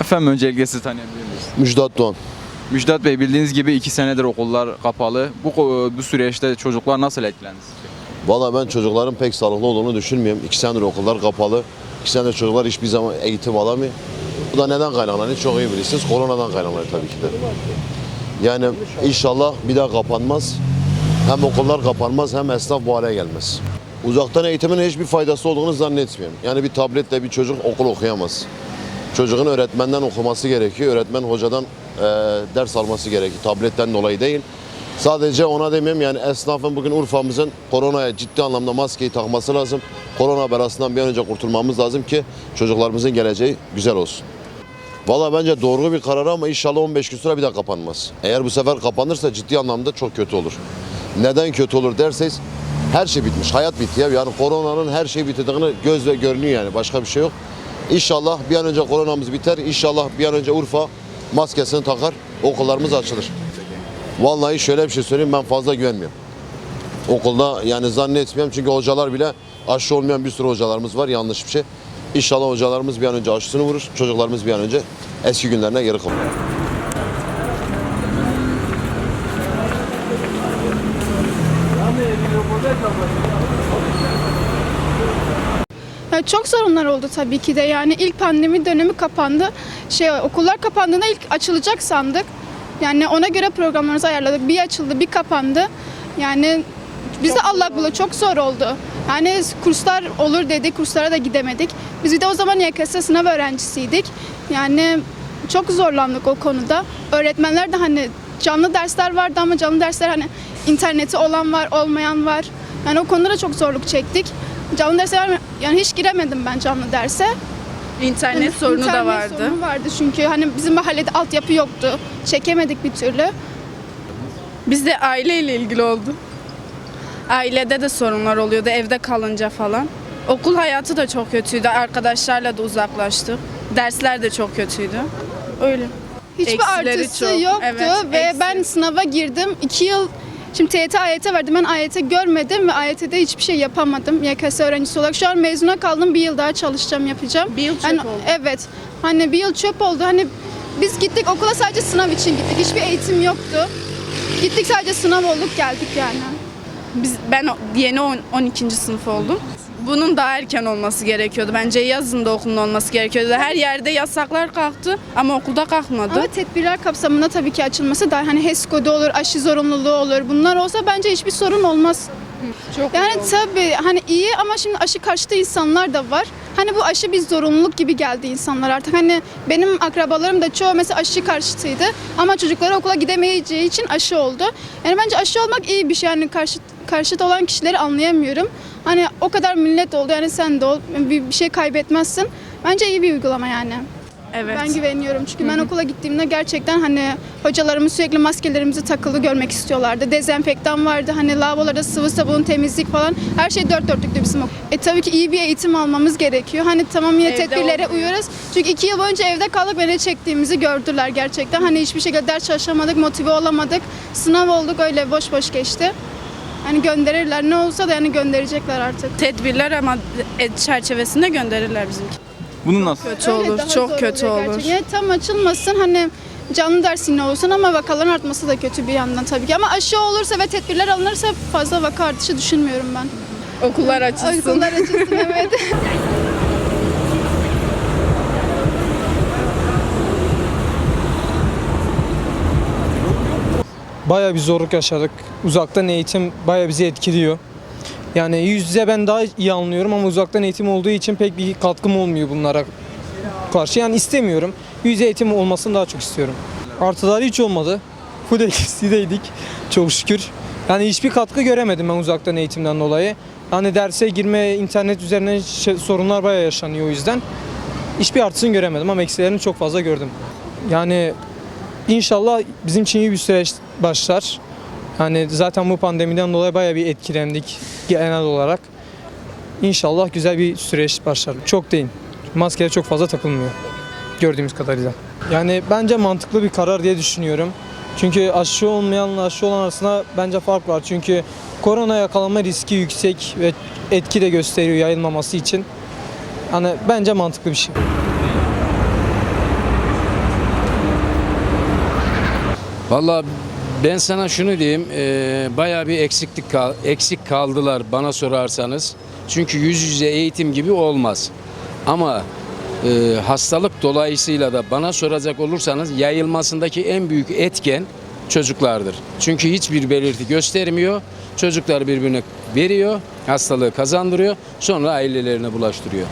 Efendim öncelikle sizi tanıyabilir miyiz? Müjdat Doğan. Müjdat Bey bildiğiniz gibi iki senedir okullar kapalı. Bu bu süreçte çocuklar nasıl etkilendi? Valla ben çocukların pek sağlıklı olduğunu düşünmüyorum. İki senedir okullar kapalı. İki senedir çocuklar hiçbir zaman eğitim alamıyor. Bu da neden kaynaklanıyor çok iyi bilirsiniz. Koronadan kaynaklanıyor tabii ki de. Yani inşallah bir daha kapanmaz. Hem okullar kapanmaz hem esnaf bu hale gelmez. Uzaktan eğitimin hiçbir faydası olduğunu zannetmiyorum. Yani bir tabletle bir çocuk okul okuyamaz. Çocuğun öğretmenden okuması gerekiyor. Öğretmen hocadan e, ders alması gerekiyor. Tabletten dolayı değil. Sadece ona demiyorum yani esnafın bugün Urfa'mızın koronaya ciddi anlamda maskeyi takması lazım. Korona belasından bir an önce kurtulmamız lazım ki çocuklarımızın geleceği güzel olsun. Valla bence doğru bir karar ama inşallah 15 gün sonra bir daha kapanmaz. Eğer bu sefer kapanırsa ciddi anlamda çok kötü olur. Neden kötü olur derseniz her şey bitmiş. Hayat bitti ya. Yani koronanın her şey bitirdiğini gözle görünüyor yani. Başka bir şey yok. İnşallah bir an önce koronamız biter. İnşallah bir an önce Urfa maskesini takar. Okullarımız açılır. Vallahi şöyle bir şey söyleyeyim ben fazla güvenmiyorum. Okulda yani zannetmiyorum çünkü hocalar bile aşı olmayan bir sürü hocalarımız var yanlış bir şey. İnşallah hocalarımız bir an önce aşısını vurur. Çocuklarımız bir an önce eski günlerine geri kavuşur. Çok sorunlar oldu tabii ki de. Yani ilk pandemi dönemi kapandı. Şey okullar kapandığında ilk açılacak sandık. Yani ona göre programlarımızı ayarladık. Bir açıldı, bir kapandı. Yani biz de Allah bula çok zor oldu. Yani kurslar olur dedik, kurslara da gidemedik. Biz bir de o zaman YKS sınav öğrencisiydik. Yani çok zorlandık o konuda. Öğretmenler de hani canlı dersler vardı ama canlı dersler hani interneti olan var, olmayan var. Yani o konuda da çok zorluk çektik. Canlı mı? Yani hiç giremedim ben canlı derse. İnternet Yani sorunu da internet vardı. sorunu vardı çünkü hani bizim mahallede altyapı yoktu. Çekemedik bir türlü. Bizde aileyle ilgili oldu. Ailede de sorunlar oluyordu evde kalınca falan. Okul hayatı da çok kötüydü. Arkadaşlarla da uzaklaştık. Dersler de çok kötüydü. Öyle. Hiçbir Eksileri artısı çok. yoktu Evet, ve eksi. ben sınava girdim. iki yıl Şimdi TYT AYT verdim. Ben AYT görmedim ve AYT'de hiçbir şey yapamadım. YKS öğrencisi olarak. Şu an mezuna kaldım. Bir yıl daha çalışacağım, yapacağım. Bir yıl çöp Yani oldu. Evet. Hani bir yıl çöp oldu. Hani biz gittik okula sadece sınav için gittik. Hiçbir eğitim yoktu. Gittik sadece sınav olduk geldik yani. Biz ben yeni on- 12. sınıf oldum. Bunun daha erken olması gerekiyordu. Bence yazın da okulun olması gerekiyordu. Her yerde yasaklar kalktı ama okulda kalkmadı. Ama tedbirler kapsamında tabii ki açılması daha hani HES kodu olur, aşı zorunluluğu olur. Bunlar olsa bence hiçbir sorun olmaz. Çok Yani oldu. tabii hani iyi ama şimdi aşı karşıtı insanlar da var. Hani bu aşı bir zorunluluk gibi geldi insanlar artık. Hani benim akrabalarım da çoğu mesela aşı karşıtıydı. Ama çocukları okula gidemeyeceği için aşı oldu. Yani bence aşı olmak iyi bir şey. Yani karşıt, karşıt olan kişileri anlayamıyorum. Hani o kadar millet oldu yani sen de ol. Bir, bir şey kaybetmezsin. Bence iyi bir uygulama yani. evet. Ben güveniyorum çünkü ben okula gittiğimde gerçekten hani hocalarımız sürekli maskelerimizi takılı görmek istiyorlardı. Dezenfektan vardı hani lavabolarda sıvı sabun, temizlik falan her şey dört dörtlüktü bizim okul. E tabii ki iyi bir eğitim almamız gerekiyor. Hani tamam yine Evde tedbirlere olmuyor. uyuyoruz. Çünkü iki yıl boyunca evde kalıp ne çektiğimizi gördüler gerçekten. Hani hiçbir şekilde ders çalışamadık, motive olamadık. Sınav olduk öyle boş boş geçti. Hani gönderirler ne olsa da yani gönderecekler artık. Tedbirler ama et çerçevesinde gönderirler bizimki. Bunu nasıl? Kötü Öyle olur, daha çok kötü oluyor olur. gerçekten. Yani tam açılmasın hani canlı ders yine olsun ama vakaların artması da kötü bir yandan tabii ki. Ama aşı olursa ve tedbirler alınırsa fazla vaka artışı düşünmüyorum ben. Okullar açılsın. Okullar açılsın evet. Bayağı bir zorluk yaşadık. Uzaktan eğitim bayağı bizi etkiliyor. Yani yüz yüze ben daha iyi anlıyorum ama uzaktan eğitim olduğu için pek bir katkım olmuyor bunlara karşı. Yani istemiyorum. Yüz yüze eğitim olmasını daha çok istiyorum. Artıları hiç olmadı. Full eksideydik çok şükür. Yani hiçbir katkı göremedim ben uzaktan eğitimden dolayı. Hani derse girme, internet üzerine şey- sorunlar bayağı yaşanıyor o yüzden. Hiçbir artısını göremedim ama eksilerini çok fazla gördüm. Yani İnşallah bizim için iyi bir süreç başlar. Yani zaten bu pandemiden dolayı bayağı bir etkilendik genel olarak. İnşallah güzel bir süreç başlar. Çok değil. Maskeye çok fazla takılmıyor. Gördüğümüz kadarıyla. Yani bence mantıklı bir karar diye düşünüyorum. Çünkü aşı olmayanla aşı olan arasında bence fark var. Çünkü korona yakalanma riski yüksek ve etki de gösteriyor yayılmaması için. Hani bence mantıklı bir şey. Vallahi ben sana şunu diyeyim, e, bayağı bir eksiklik kal- eksik kaldılar bana sorarsanız. Çünkü yüz yüze eğitim gibi olmaz. Ama e, hastalık dolayısıyla da bana soracak olursanız yayılmasındaki en büyük etken çocuklardır. Çünkü hiçbir belirti göstermiyor. Çocuklar birbirine veriyor, hastalığı kazandırıyor, sonra ailelerine bulaştırıyor.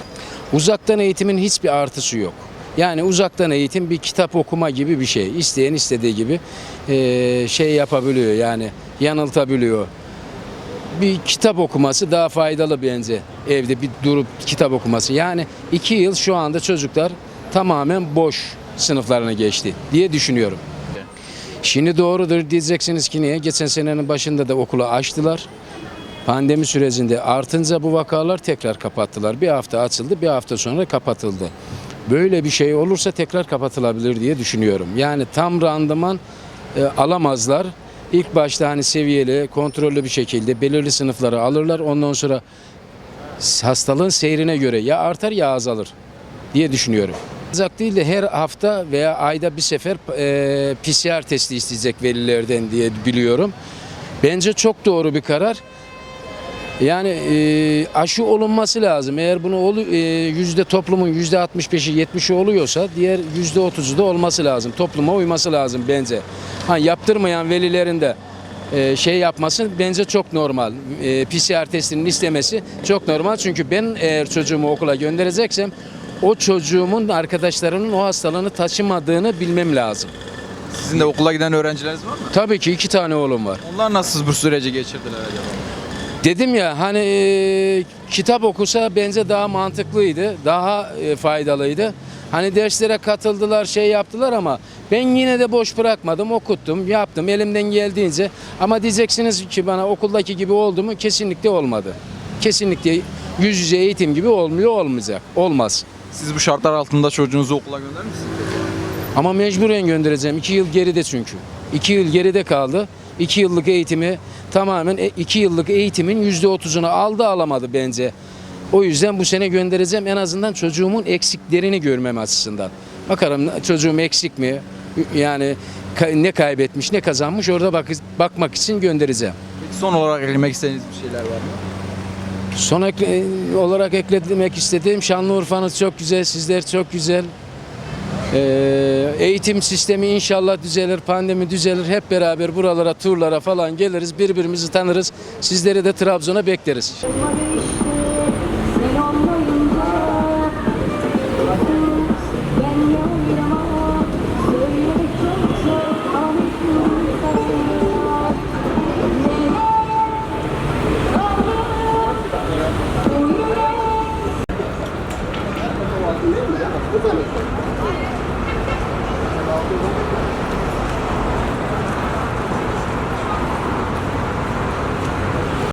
Uzaktan eğitimin hiçbir artısı yok. Yani uzaktan eğitim bir kitap okuma gibi bir şey. İsteyen istediği gibi eee, şey yapabiliyor yani yanıltabiliyor. Bir kitap okuması daha faydalı bence evde bir durup kitap okuması. Yani iki yıl şu anda çocuklar tamamen boş sınıflarına geçti diye düşünüyorum. Şimdi doğrudur diyeceksiniz ki niye? Geçen senenin başında da okulu açtılar. Pandemi sürecinde artınca bu vakalar tekrar kapattılar. Bir hafta açıldı, bir hafta sonra kapatıldı. Böyle bir şey olursa tekrar kapatılabilir diye düşünüyorum. Yani tam randıman e, alamazlar. İlk başta hani seviyeli, kontrollü bir şekilde belirli sınıfları alırlar. Ondan sonra hastalığın seyrine göre ya artar ya azalır diye düşünüyorum. Uzak değil de her hafta veya ayda bir sefer e, PCR testi isteyecek velilerden diye biliyorum. Bence çok doğru bir karar. Yani e, aşı olunması lazım. Eğer bunu olu, e, yüzde toplumun yüzde 65'i 70'i oluyorsa diğer yüzde 30'u da olması lazım. Topluma uyması lazım bence. Ha, yaptırmayan velilerin de e, şey yapması bence çok normal. E, PCR testinin istemesi çok normal. Çünkü ben eğer çocuğumu okula göndereceksem o çocuğumun arkadaşlarının o hastalığını taşımadığını bilmem lazım. Sizin de okula giden öğrencileriniz var mı? Tabii ki iki tane oğlum var. Onlar nasıl bu süreci geçirdiler acaba? Dedim ya hani e, kitap okusa bence daha mantıklıydı, daha e, faydalıydı. Hani derslere katıldılar, şey yaptılar ama ben yine de boş bırakmadım, okuttum, yaptım elimden geldiğince. Ama diyeceksiniz ki bana okuldaki gibi oldu mu? Kesinlikle olmadı. Kesinlikle yüz yüze eğitim gibi olmuyor, olmayacak, olmaz. Siz bu şartlar altında çocuğunuzu okula gönderir misiniz? Ama mecburen göndereceğim. İki yıl geride çünkü. İki yıl geride kaldı. İki yıllık eğitimi tamamen e, iki yıllık eğitimin yüzde otuzunu aldı alamadı bence. O yüzden bu sene göndereceğim en azından çocuğumun eksiklerini görmem açısından. Bakarım çocuğum eksik mi? Yani ne kaybetmiş ne kazanmış orada bak bakmak için göndereceğim. Peki son olarak eklemek istediğiniz bir şeyler var mı? Son ekle- olarak eklemek istediğim Şanlıurfa'nız çok güzel, sizler çok güzel. Ee, eğitim sistemi inşallah düzelir, pandemi düzelir. Hep beraber buralara, turlara falan geliriz, birbirimizi tanırız. Sizleri de Trabzon'a bekleriz.